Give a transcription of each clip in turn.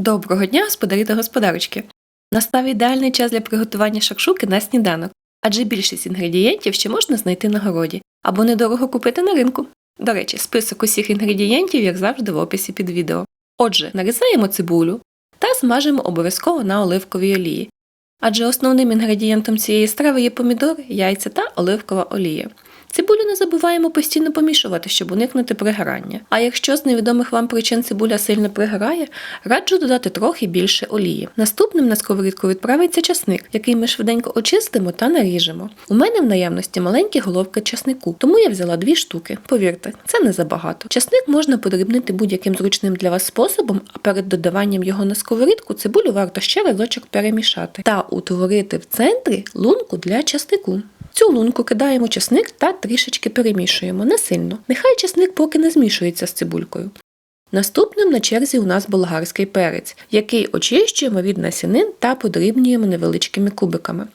Доброго дня, господарі та господарочки! Настав ідеальний час для приготування шакшуки на сніданок, адже більшість інгредієнтів ще можна знайти на городі або недорого купити на ринку. До речі, список усіх інгредієнтів, як завжди, в описі під відео. Отже, нарізаємо цибулю та смажимо обов'язково на оливковій олії. Адже основним інгредієнтом цієї страви є помідори, яйця та оливкова олія. Цибулю не забуваємо постійно помішувати, щоб уникнути пригорання. А якщо з невідомих вам причин цибуля сильно пригорає, раджу додати трохи більше олії. Наступним на сковорідку відправиться часник, який ми швиденько очистимо та наріжемо. У мене в наявності маленькі головки часнику, тому я взяла дві штуки. Повірте, це не забагато. Часник можна подрібнити будь-яким зручним для вас способом, а перед додаванням його на сковорідку цибулю варто ще разочок перемішати та утворити в центрі лунку для часнику. Цю лунку кидаємо часник та трішечки перемішуємо, не сильно. Нехай часник поки не змішується з цибулькою. Наступним на черзі у нас болгарський перець, який очищуємо від насінин та подрібнюємо невеличкими кубиками.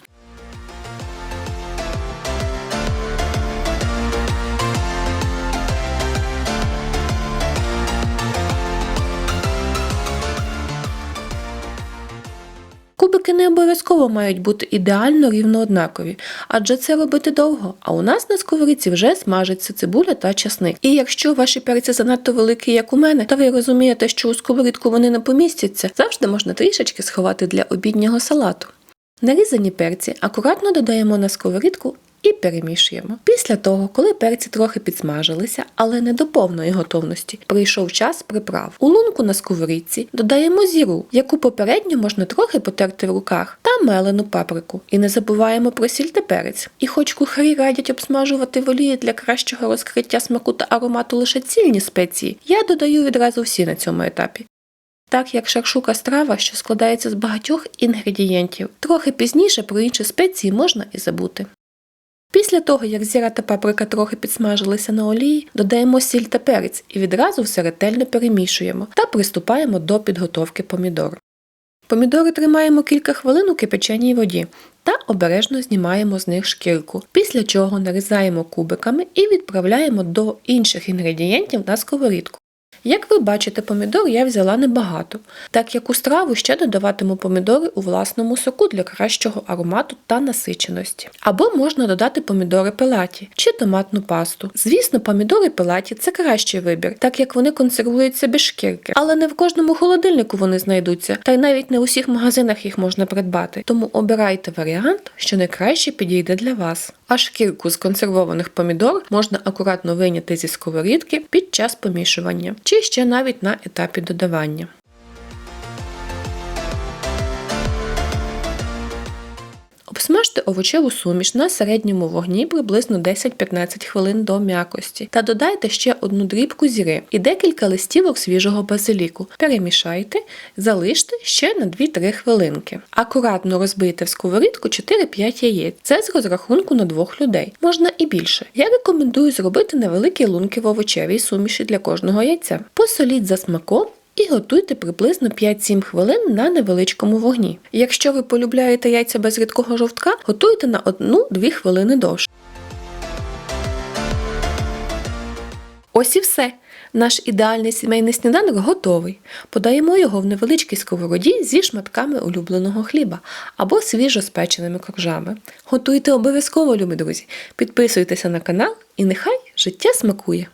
Кубики не обов'язково мають бути ідеально рівно однакові, адже це робити довго. А у нас на сковорідці вже смажиться цибуля та часник. І якщо ваші перці занадто великі, як у мене, та ви розумієте, що у сковорідку вони не помістяться, завжди можна трішечки сховати для обіднього салату. Нарізані перці акуратно додаємо на сковорідку і перемішуємо. Pісля того, коли перці трохи підсмажилися, але не до повної готовності, прийшов час приправ. У лунку на сковорідці додаємо зіру, яку попередньо можна трохи потерти в руках, та мелену паприку. І не забуваємо про сіль та перець. І хоч кухарі радять обсмажувати в олії для кращого розкриття смаку та аромату лише цільні спеції, я додаю відразу всі на цьому етапі. Так як шакшука страва, що складається з багатьох інгредієнтів, трохи пізніше про інші спеції можна і забути. Після того, як зіра та паприка трохи підсмажилися на олії, додаємо сіль та перець і відразу все ретельно перемішуємо та приступаємо до підготовки помідор. Помідори тримаємо кілька хвилин у кипяченій воді та обережно знімаємо з них шкірку, після чого нарізаємо кубиками і відправляємо до інших інгредієнтів на сковорідку. Як ви бачите, помідор я взяла небагато, так як у страву ще додаватиму помідори у власному соку для кращого аромату та насиченості. Або можна додати помідори пелаті чи томатну пасту. Звісно, помідори пелаті це кращий вибір, так як вони консервуються без шкірки, але не в кожному холодильнику вони знайдуться, та й навіть не у всіх магазинах їх можна придбати. Тому обирайте варіант, що найкраще підійде для вас. А шкірку з консервованих помідор можна акуратно вийняти зі сковорідки під час помішування чи ще навіть на етапі додавання. Обсмажте овочеву суміш на середньому вогні приблизно 10-15 хвилин до м'якості та додайте ще одну дрібку зіри і декілька листівок свіжого базиліку. Перемішайте, залиште ще на 2-3 хвилинки. Акуратно розбийте в сковорідку 4-5 яєць. Це з розрахунку на двох людей. Можна і більше. Я рекомендую зробити невеликі лунки в овочевій суміші для кожного яйця. Посоліть за смаком готуйте приблизно 5-7 хвилин на невеличкому вогні. Якщо ви полюбляєте яйця без рідкого жовтка, готуйте на 1-2 хвилини довше. Ось і все. Наш ідеальний сімейний сніданок готовий. Подаємо його в невеличкій сковороді зі шматками улюбленого хліба або свіжо спеченими коржами. Готуйте обов'язково, любі друзі. Підписуйтеся на канал і нехай життя смакує!